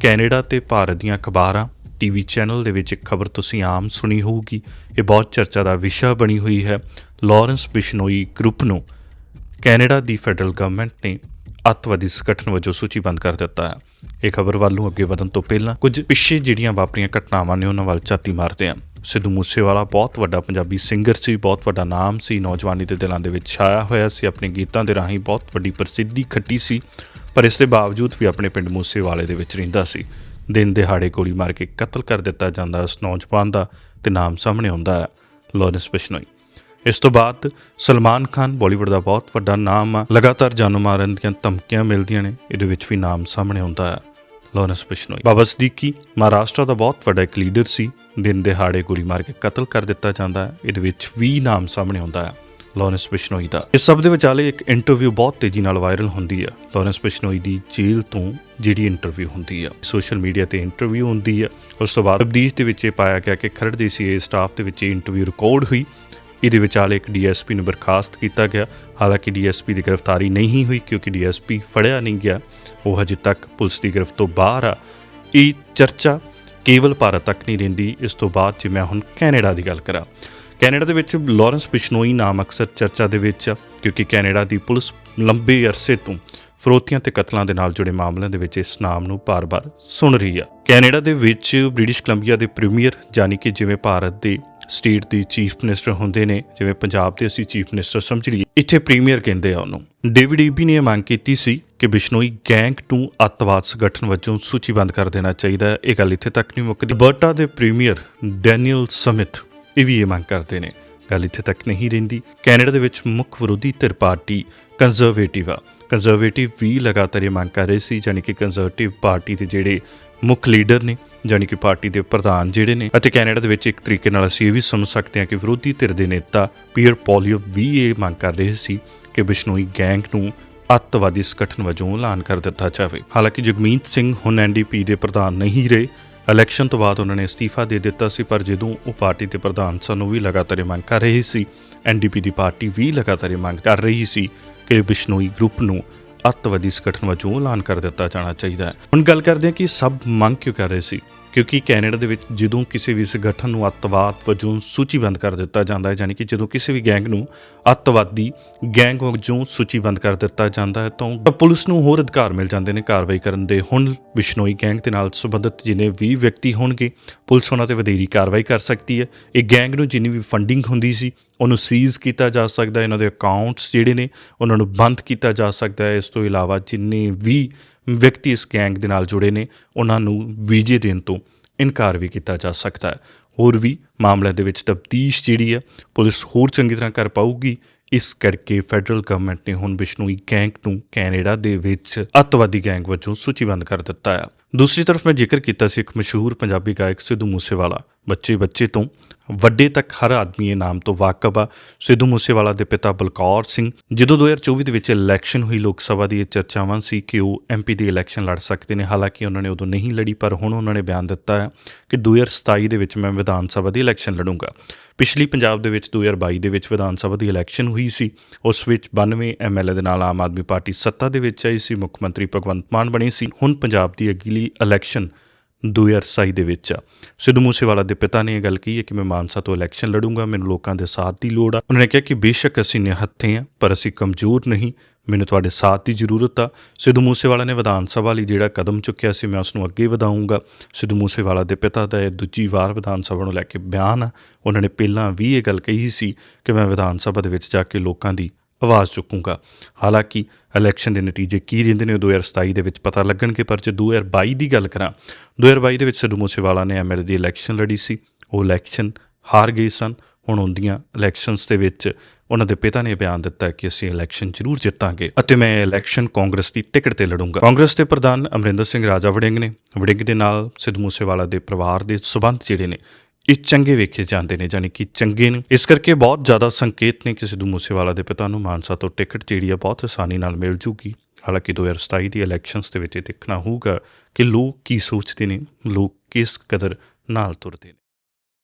Canada ਤੇ ਭਾਰਤ ਦੀਆਂ ਅਖਬਾਰਾਂ, ਟੀਵੀ ਚੈਨਲ ਦੇ ਵਿੱਚ ਇੱਕ ਖਬਰ ਤੁਸੀਂ ਆਮ ਸੁਣੀ ਹੋਊਗੀ। ਇਹ ਬਹੁਤ ਚਰਚਾ ਦਾ ਵਿਸ਼ਾ ਬਣੀ ਹੋਈ ਹੈ। ਲਾਰੈਂਸ ਬਿਸ਼ਨੋਈ ਗਰੁੱਪ ਨੂੰ ਕੈਨੇਡਾ ਦੀ ਫੈਡਰਲ ਗਵਰਨਮੈਂਟ ਨੇ ਅੱਤਵਾਦੀ ਸੰਗਠਨ ਵਜੋਂ ਸੂਚੀਬੰਦ ਕਰ ਦਿੱਤਾ ਹੈ। ਇਹ ਖਬਰ ਵੱਲ ਨੂੰ ਅੱਗੇ ਵਧਣ ਤੋਂ ਪਹਿਲਾਂ ਕੁਝ ਪਿੱਛੇ ਜਿਹੜੀਆਂ ਵਾਪਰੀਆਂ ਘਟਨਾਵਾਂ ਨੇ ਉਹਨਾਂ ਵੱਲ ਝਾਤੀ ਮਾਰਦੇ ਹਾਂ। ਸਿੱਧੂ ਮੂਸੇਵਾਲਾ ਬਹੁਤ ਵੱਡਾ ਪੰਜਾਬੀ ਸਿੰਗਰ ਸੀ, ਬਹੁਤ ਵੱਡਾ ਨਾਮ ਸੀ, ਨੌਜਵਾਨੀ ਦੇ ਦਿਲਾਂ ਦੇ ਵਿੱਚ ਛਾਇਆ ਹੋਇਆ ਸੀ, ਆਪਣੇ ਗੀਤਾਂ ਦੇ ਰਾਹੀਂ ਬਹੁਤ ਵੱਡੀ ਪ੍ਰਸਿੱਧੀ ਖੱਟੀ ਸੀ। ਪਰ ਇਸ ਦੇ ਬਾਵਜੂਦ ਵੀ ਆਪਣੇ ਪਿੰਡ ਮੂਸੇਵਾਲੇ ਦੇ ਵਿੱਚ ਰਹਿੰਦਾ ਸੀ। ਦਿਨ ਦਿਹਾੜੇ ਗੋਲੀ ਮਾਰ ਕੇ ਕਤਲ ਕਰ ਦਿੱਤਾ ਜਾਂਦਾ ਉਸ ਨੌਜਵਾਨ ਦਾ ਤੇ ਨਾਮ ਸਾਹਮਣੇ ਆਉਂਦਾ ਹੈ। ਲਾਰੈਂਸ ਬਿਸ਼ਨੋਈ ਇਸ ਤੋਂ ਬਾਅਦ ਸਲਮਾਨ ਖਾਨ ਬਾਲੀਵੁੱਡ ਦਾ ਬਹੁਤ ਵੱਡਾ ਨਾਮ ਆ। ਲਗਾਤਾਰ ਜਾਨੋਂ ਮਾਰਨ ਦੀਆਂ ਧਮਕੀਆਂ ਮਿਲਦੀਆਂ ਨੇ, ਇਹਦੇ ਵਿੱਚ ਵੀ ਨਾਮ ਸਾਹਮਣੇ ਆਉਂਦਾ ਹੈ। ਲਾਰੈਂਸ ਬਿਸ਼ਨੋਈ ਬਾਬਾ ਸਦੀਕੀ ਮਹਾਰਾਸ਼ਟਰ ਦਾ ਬਹੁਤ ਵੱਡਾ ਇੱਕ ਲੀਡਰ ਸੀ। ਦਿਨ ਦਿਹਾੜੇ ਗੋਲੀ ਮਾਰ ਕੇ ਕਤਲ ਕਰ ਦਿੱਤਾ ਜਾਂਦਾ ਹੈ, ਇਹਦੇ ਵਿੱਚ ਵੀ ਨਾਮ ਸਾਹਮਣੇ ਆਉਂਦਾ ਹੈ। ਲਾਰੈਂਸ ਬਿਸ਼ਨੋਈ ਦਾ। ਇਸ ਸਭ ਦੇ ਵਿਚਾਲੇ ਇੱਕ ਇੰਟਰਵਿਊ ਬਹੁਤ ਤੇਜ਼ੀ ਨਾਲ ਵਾਇਰਲ ਹੁੰਦੀ ਆ। ਲਾਰੈਂਸ ਬਿਸ਼ਨੋਈ ਦੀ ਜੇਲ੍ਹ ਤੋਂ ਜਿਹੜੀ ਇੰਟਰਵਿਊ ਹੁੰਦੀ ਆ ਸੋਸ਼ਲ ਮੀਡੀਆ ਤੇ ਇੰਟਰਵਿਊ ਹੁੰਦੀ ਆ, ਉਸ ਤੋਂ ਬਾਅਦ ਤਬਦੀਸ਼ ਦੇ ਵਿੱਚ ਇਹ ਪਾਇਆ ਗਿਆ ਕਿ ਖਰੜ ਦੇ ਸੀਏ ਸਟਾਫ ਦੇ ਵਿੱਚ ਇਹ ਇੰਟਰਵਿਊ ਰਿਕਾਰਡ ਹੋਈ। ਇਹਦੇ ਵਿਚਾਲੇ ਇੱਕ ਡੀਐਸਪੀ ਨੂੰ ਬਰਖਾਸਤ ਕੀਤਾ ਗਿਆ। ਹਾਲਾਂਕਿ ਡੀਐਸਪੀ ਦੀ ਗ੍ਰਿਫਤਾਰੀ ਨਹੀਂ ਹੋਈ ਕਿਉਂਕਿ ਡੀਐਸਪੀ ਫੜਿਆ ਨਹੀਂ ਗਿਆ। ਉਹ ਹਜੇ ਤੱਕ ਪੁਲਿਸ ਦੀ ਗ੍ਰਿਫਤ ਤੋਂ ਬਾਹਰ ਆ। ਇਹ ਚਰਚਾ ਕੇਵਲ ਭਾਰਤ ਤੱਕ ਨਹੀਂ ਰਹਿੰਦੀ, ਇਸ ਤੋਂ ਬਾਅਦ ਜੇ ਮੈਂ ਹੁਣ ਕੈਨੇਡਾ ਦੀ ਗੱਲ ਕਰਾਂ ਕੈਨੇਡਾ ਦੇ ਵਿੱਚ ਲਾਰੈਂਸ ਬਿਸ਼ਨੋਈ ਨਾਮ ਅਕਸਰ ਚਰਚਾ ਦੇ ਵਿੱਚ ਆ, ਕਿਉਂਕਿ ਕੈਨੇਡਾ ਦੀ ਪੁਲਿਸ ਲੰਬੇ ਅਰਸੇ ਤੋਂ ਫਰੋਤੀਆਂ ਤੇ ਕਤਲਾਂ ਦੇ ਨਾਲ ਜੁੜੇ ਮਾਮਲਿਆਂ ਦੇ ਵਿੱਚ ਇਸ ਨਾਮ ਨੂੰ ਬਾਰ-ਬਾਰ ਸੁਣ ਰਹੀ ਆ। ਕੈਨੇਡਾ ਦੇ ਵਿੱਚ ਬ੍ਰਿਟਿਸ਼ ਕੋਲੰਬੀਆ ਦੇ ਪ੍ਰੀਮੀਅਰ, ਯਾਨੀ ਕਿ ਜਿਵੇਂ ਭਾਰਤ ਦੇ ਸਟੇਟ ਦੀ ਚੀਫ ਮਿਨਿਸਟਰ ਹੁੰਦੇ ਨੇ, ਜਿਵੇਂ ਪੰਜਾਬ ਦੇ ਅਸੀਂ ਚੀਫ ਮਿਨਿਸਟਰ ਸਮਝ ਲਈਏ, ਇੱਥੇ ਪ੍ਰੀਮੀਅਰ ਕਹਿੰਦੇ ਆ ਉਹਨੂੰ। ਡੇਵਿਡ ਈਬੀ ਨੇ ਇਹ ਮੰਗ ਕੀਤੀ ਸੀ ਕਿ ਬਿਸ਼ਨੋਈ ਗੈਂਗ ਨੂੰ ਅੱਤਵਾਦ ਸੰਗਠਨ ਵਜੋਂ ਸੂਚੀਬੰਦ ਕਰ ਦੇਣਾ ਚਾਹੀਦਾ ਹੈ। ਇਹ ਗੱਲ ਇੱਥੇ ਤੱਕ ਨਹੀਂ ਮੁੱਕਦੀ। ਬਰਟਾ ਦੇ ਪ੍ਰੀਮੀਅਰ, ਡੈਨੀਅਲ ਸਮਿਥ ਇਹ ਵੀ ਇਹ ਮੰਗ ਕਰਦੇ ਨੇ। ਗੱਲ ਇੱਥੇ ਤੱਕ ਨਹੀਂ ਰਹਿੰਦੀ। ਕੈਨੇਡਾ ਦੇ ਵਿੱਚ ਮੁੱਖ ਵਿਰੋਧੀ ਧਿਰ ਪਾਰਟੀ ਕੰਜ਼ਰਵੇਟਿਵ ਆ। ਕੰਜ਼ਰਵੇਟਿਵ ਵੀ ਲਗਾਤਾਰ ਇਹ ਮੰਗ ਕਰ ਰਹੇ ਸੀ ਯਾਨੀ ਕਿ ਕੰਜ਼ਰਵੇਟਿਵ ਪਾਰਟੀ ਦੇ ਜਿਹੜੇ ਮੁੱਖ ਲੀਡਰ ਨੇ ਯਾਨੀ ਕਿ ਪਾਰਟੀ ਦੇ ਪ੍ਰਧਾਨ ਜਿਹੜੇ ਨੇ, ਅਤੇ ਕੈਨੇਡਾ ਦੇ ਵਿੱਚ ਇੱਕ ਤਰੀਕੇ ਨਾਲ ਅਸੀਂ ਇਹ ਵੀ ਸਮਝ ਸਕਦੇ ਹਾਂ ਕਿ ਵਿਰੋਧੀ ਧਿਰ ਦੇ ਨੇਤਾ ਪੀਅਰ ਪੋਲੀਓ ਵੀ ਇਹ ਮੰਗ ਕਰ ਰਹੇ ਸੀ ਕਿ ਬਿਸ਼ਨੋਈ ਗੈਂਗ ਨੂੰ ਅੱਤਵਾਦੀ ਸੰਗਠਨ ਵਜੋਂ ਐਲਾਨ ਕਰ ਦਿੱਤਾ ਜਾਵੇ। ਹਾਲਾਂਕਿ ਜਗਮੀਤ ਸਿੰਘ ਹੁਣ ਐਨਡੀਪੀ ਦੇ ਪ੍ਰਧਾਨ ਨਹੀਂ ਰਹੇ ਇਲੈਕਸ਼ਨ ਤੋਂ ਬਾਅਦ ਉਹਨਾਂ ਨੇ ਅਸਤੀਫਾ ਦੇ ਦਿੱਤਾ ਸੀ, ਪਰ ਜਦੋਂ ਉਹ ਪਾਰਟੀ ਦੇ ਪ੍ਰਧਾਨ ਸਾਨੂੰ ਵੀ ਲਗਾਤਾਰ ਇਹ ਮੰਗ ਕਰ ਰਹੇ ਸੀ। ਐਨਡੀਪੀ ਦੀ ਪਾਰਟੀ ਵੀ ਲਗਾਤਾਰ ਇਹ ਮੰਗ ਕਰ ਰਹੀ ਸੀ ਕਿ ਬਿਸ਼ਨੋਈ ਗਰੁੱਪ ਨੂੰ ਅੱਤਵਾਦੀ ਸੰਗਠਨ ਵਜੋਂ ਐਲਾਨ ਕਰ ਦਿੱਤਾ ਜਾਣਾ ਚਾਹੀਦਾ ਹੈ। ਹੁਣ ਗੱਲ ਕਰਦੇ ਹਾਂ ਕਿ ਸਭ ਮੰਗ ਕਿਉਂ ਕਰ ਰਹੇ ਸੀ? ਕਿਉਂਕਿ ਕੈਨੇਡਾ ਦੇ ਵਿੱਚ ਜਦੋਂ ਕਿਸੇ ਵੀ ਸੰਗਠਨ ਨੂੰ ਅੱਤਵਾਦ ਵਜੋਂ ਸੂਚੀਬੰਦ ਕਰ ਦਿੱਤਾ ਜਾਂਦਾ ਹੈ, ਯਾਨੀ ਕਿ ਜਦੋਂ ਕਿਸੇ ਵੀ ਗੈਂਗ ਨੂੰ ਅੱਤਵਾਦੀ ਗੈਂਗ ਵਜੋਂ ਸੂਚੀਬੰਦ ਕਰ ਦਿੱਤਾ ਜਾਂਦਾ ਹੈ, ਤਾਂ ਪੁਲਿਸ ਨੂੰ ਹੋਰ ਅਧਿਕਾਰ ਮਿਲ ਜਾਂਦੇ ਨੇ ਕਾਰਵਾਈ ਕਰਨ ਦੇ। ਹੁਣ ਬਿਸ਼ਨੋਈ ਗੈਂਗ ਦੇ ਨਾਲ ਸੰਬੰਧਿਤ ਜਿੰਨੇ ਵੀ ਵਿਅਕਤੀ ਹੋਣਗੇ, ਪੁਲਿਸ ਉਹਨਾਂ ਤੇ ਵਧੇਰੀ ਕਾਰਵਾਈ ਕਰ ਸਕਦੀ ਹੈ। ਇਹ ਗੈਂਗ ਨੂੰ ਜਿੰਨੀ ਵੀ ਫੰਡਿੰਗ ਹੁੰਦੀ ਸੀ ਉਹਨੂੰ ਸੀਜ਼ ਕੀਤਾ ਜਾ ਸਕਦਾ ਇਹਨਾਂ ਦੇ ਅਕਾਊਂਟਸ ਜਿਹੜੇ ਨੇ, ਉਹਨਾਂ ਨੂੰ ਬੰਦ ਕੀਤਾ ਜਾ ਸਕਦਾ ਹੈ। ਇਸ ਤੋਂ ਇਲਾਵਾ ਜਿੰਨੇ ਵੀ ਵਿਅਕਤੀ ਇਸ ਗੈਂਗ ਦੇ ਨਾਲ ਜੁੜੇ ਨੇ, ਉਹਨਾਂ ਨੂੰ ਵੀਜ਼ੇ ਦੇਣ ਤੋਂ ਇਨਕਾਰ ਵੀ ਕੀਤਾ ਜਾ ਸਕਦਾ ਹੈ। ਹੋਰ ਵੀ ਮਾਮਲਿਆਂ ਦੇ ਵਿੱਚ ਤਫਤੀਸ਼ ਜਿਹੜੀ ਹੈ, ਪੁਲਿਸ ਹੋਰ ਚੰਗੀ ਤਰ੍ਹਾਂ ਕਰ ਪਾਊਗੀ। ਇਸ ਕਰਕੇ ਫੈਡਰਲ ਗਵਰਨਮੈਂਟ ਨੇ ਹੁਣ ਬਿਸ਼ਨੋਈ ਗੈਂਗ ਨੂੰ ਕੈਨੇਡਾ ਦੇ ਵਿੱਚ ਅੱਤਵਾਦੀ ਗੈਂਗ ਵਜੋਂ ਸੂਚੀਬੰਦ ਕਰ ਦਿੱਤਾ ਹੈ। ਦੂਸਰੀ ਤਰਫ ਮੈਂ ਜ਼ਿਕਰ ਕੀਤਾ ਸੀ ਇੱਕ ਮਸ਼ਹੂਰ ਪੰਜਾਬੀ ਗਾਇਕ ਸਿੱਧੂ ਮੂਸੇਵਾਲਾ। ਬੱਚੇ ਬੱਚੇ ਤੋਂ ਵੱਡੇ ਤੱਕ ਹਰ ਆਦਮੀ ਇਹ ਨਾਮ ਤੋਂ ਵਾਕਿਫ ਆ। ਸਿੱਧੂ ਮੂਸੇਵਾਲਾ ਦੇ ਪਿਤਾ ਬਲਕੌਰ ਸਿੰਘ। ਜਦੋਂ 2024 ਦੇ ਵਿੱਚ ਇਲੈਕਸ਼ਨ ਹੋਈ, ਲੋਕ ਸਭਾ ਦੀ ਇਹ ਚਰਚਾਵਾਂ ਸੀ ਕਿ ਉਹ ਐਮਪੀ ਦੀ ਇਲੈਕਸ਼ਨ ਲੜ ਸਕਦੇ ਨੇ। ਹਾਲਾਂਕਿ ਉਹਨਾਂ ਨੇ ਉਦੋਂ ਨਹੀਂ ਲੜੀ, ਪਰ ਹੁਣ ਉਹਨਾਂ ਨੇ ਬਿਆਨ ਦਿੱਤਾ ਹੈ ਕਿ 2027 ਦੇ ਵਿੱਚ ਮੈਂ ਵਿਧਾਨ ਸਭਾ ਦੀ ਇਲੈਕਸ਼ਨ ਲੜੂੰਗਾ। ਪਿਛਲੀ ਪੰਜਾਬ ਦੇ ਵਿੱਚ 2022 ਦੇ ਵਿੱਚ ਵਿਧਾਨ ਸਭਾ ਦੀ ਇਲੈਕਸ਼ਨ ਹੋਈ ਸੀ। ਉਸ ਵਿੱਚ 92 ਐਮਐਲਏ ਦੇ ਨਾਲ ਆਮ ਆਦਮੀ ਪਾਰਟੀ ਸੱਤਾ ਦੇ ਵਿੱਚ ਆਈ ਸੀ। ਮੁੱਖ ਮੰਤਰੀ ਭਗਵੰਤ ਮਾਨ ਬਣੇ ਸੀ। ਹੁਣ ਪੰਜਾਬ ਦੀ ਅਗਲੀ ਇਲੈਕਸ਼ਨ 2027 ਦੇ ਵਿੱਚ। ਆ ਸਿੱਧੂ ਮੂਸੇਵਾਲਾ ਦੇ ਪਿਤਾ ਨੇ ਇਹ ਗੱਲ ਕਹੀ ਹੈ ਕਿ ਮੈਂ ਮਾਨਸਾ ਤੋਂ ਇਲੈਕਸ਼ਨ ਲੜੂੰਗਾ, ਮੈਨੂੰ ਲੋਕਾਂ ਦੇ ਸਾਥ ਦੀ ਲੋੜ ਆ। ਉਹਨਾਂ ਨੇ ਕਿਹਾ ਕਿ ਬੇਸ਼ੱਕ ਅਸੀਂ ਨਿਹੱਥੇ ਆ ਪਰ ਅਸੀਂ ਕਮਜ਼ੋਰ ਨਹੀਂ, ਮੈਨੂੰ ਤੁਹਾਡੇ ਸਾਥ ਦੀ ਜ਼ਰੂਰਤ ਆ। ਸਿੱਧੂ ਮੂਸੇਵਾਲਾ ਨੇ ਵਿਧਾਨ ਸਭਾ ਲਈ ਜਿਹੜਾ ਕਦਮ ਚੁੱਕਿਆ ਸੀ, ਮੈਂ ਉਸ ਨੂੰ ਅੱਗੇ ਵਧਾਊਂਗਾ। ਸਿੱਧੂ ਮੂਸੇਵਾਲਾ ਦੇ ਪਿਤਾ ਦਾ ਇਹ ਦੂਜੀ ਵਾਰ ਵਿਧਾਨ ਸਭਾ ਨੂੰ ਲੈ ਕੇ ਬਿਆਨ ਆ। ਉਹਨਾਂ ਨੇ ਪਹਿਲਾਂ ਵੀ ਇਹ ਗੱਲ ਕਹੀ ਸੀ ਕਿ ਮੈਂ ਵਿਧਾਨ ਸਭਾ ਦੇ ਵਿੱਚ ਜਾ ਕੇ ਲੋਕਾਂ ਦੀ ਆਵਾਜ਼ ਚੁੱਕੂਗਾ। ਹਾਲਾਂਕਿ ਇਲੈਕਸ਼ਨ ਦੇ ਨਤੀਜੇ ਕੀ ਰਹਿੰਦੇ ਨੇ ਉਹ 2027 ਦੇ ਵਿੱਚ ਪਤਾ ਲੱਗਣਗੇ, ਪਰ ਜੇ 2022 ਦੀ ਗੱਲ ਕਰਾਂ 2022 ਦੇ ਵਿੱਚ ਸਿੱਧੂ ਮੂਸੇਵਾਲਾ ਨੇ ਐਮਐਲਏ ਦੀ ਇਲੈਕਸ਼ਨ ਲੜੀ ਸੀ। ਉਹ ਇਲੈਕਸ਼ਨ ਹਾਰ ਗਏ ਸਨ। ਹੁਣ ਹੁੰਦੀਆਂ ਇਲੈਕਸ਼ਨਸ ਦੇ ਵਿੱਚ ਉਹਨਾਂ ਦੇ ਪਿਤਾ ਨੇ ਬਿਆਨ ਦਿੱਤਾ ਕਿ ਅਸੀਂ ਇਲੈਕਸ਼ਨ ਜ਼ਰੂਰ ਜਿੱਤਾਂਗੇ ਅਤੇ ਮੈਂ ਇਲੈਕਸ਼ਨ ਕਾਂਗਰਸ ਦੀ ਟਿਕਟ ਤੇ ਲੜੂੰਗਾ। ਕਾਂਗਰਸ ਦੇ ਪ੍ਰਧਾਨ ਅਮਰਿੰਦਰ ਸਿੰਘ ਰਾਜਾ ਵੜਿੰਗ ਨੇ। ਵੜਿੰਗ ਦੇ ਨਾਲ ਸਿੱਧੂ ਮੂਸੇਵਾਲਾ ਦੇ ਪਰਿਵਾਰ ਦੇ ਸਬੰਧ ਜਿਹੜੇ ਨੇ ਇਹ ਚੰਗੇ ਵੇਖੇ ਜਾਂਦੇ ਨੇ ਯਾਨੀ ਕਿ ਚੰਗੇ ਨੇ। ਇਸ ਕਰਕੇ ਬਹੁਤ ਜ਼ਿਆਦਾ ਸੰਕੇਤ ਨੇ ਕਿ ਸਿੱਧੂ ਮੂਸੇਵਾਲਾ ਦੇ ਪਿਤਾ ਨੂੰ। ਮਾਨਸਾ ਤੋਂ ਟਿਕਟ ਜਿਹੜੀ ਆ ਬਹੁਤ ਆਸਾਨੀ ਨਾਲ ਮਿਲ ਜੂਗੀ। ਹਾਲਾਂਕਿ 2027 ਦੀ ਇਲੈਕਸ਼ਨਸ ਦੇ ਵਿੱਚ ਇਹ ਦੇਖਣਾ ਹੋਊਗਾ ਕਿ ਲੋਕ ਕੀ ਸੋਚਦੇ ਨੇ, ਲੋਕ ਕਿਸ ਕਦਰ ਨਾਲ ਤੁਰਦੇ ਨੇ।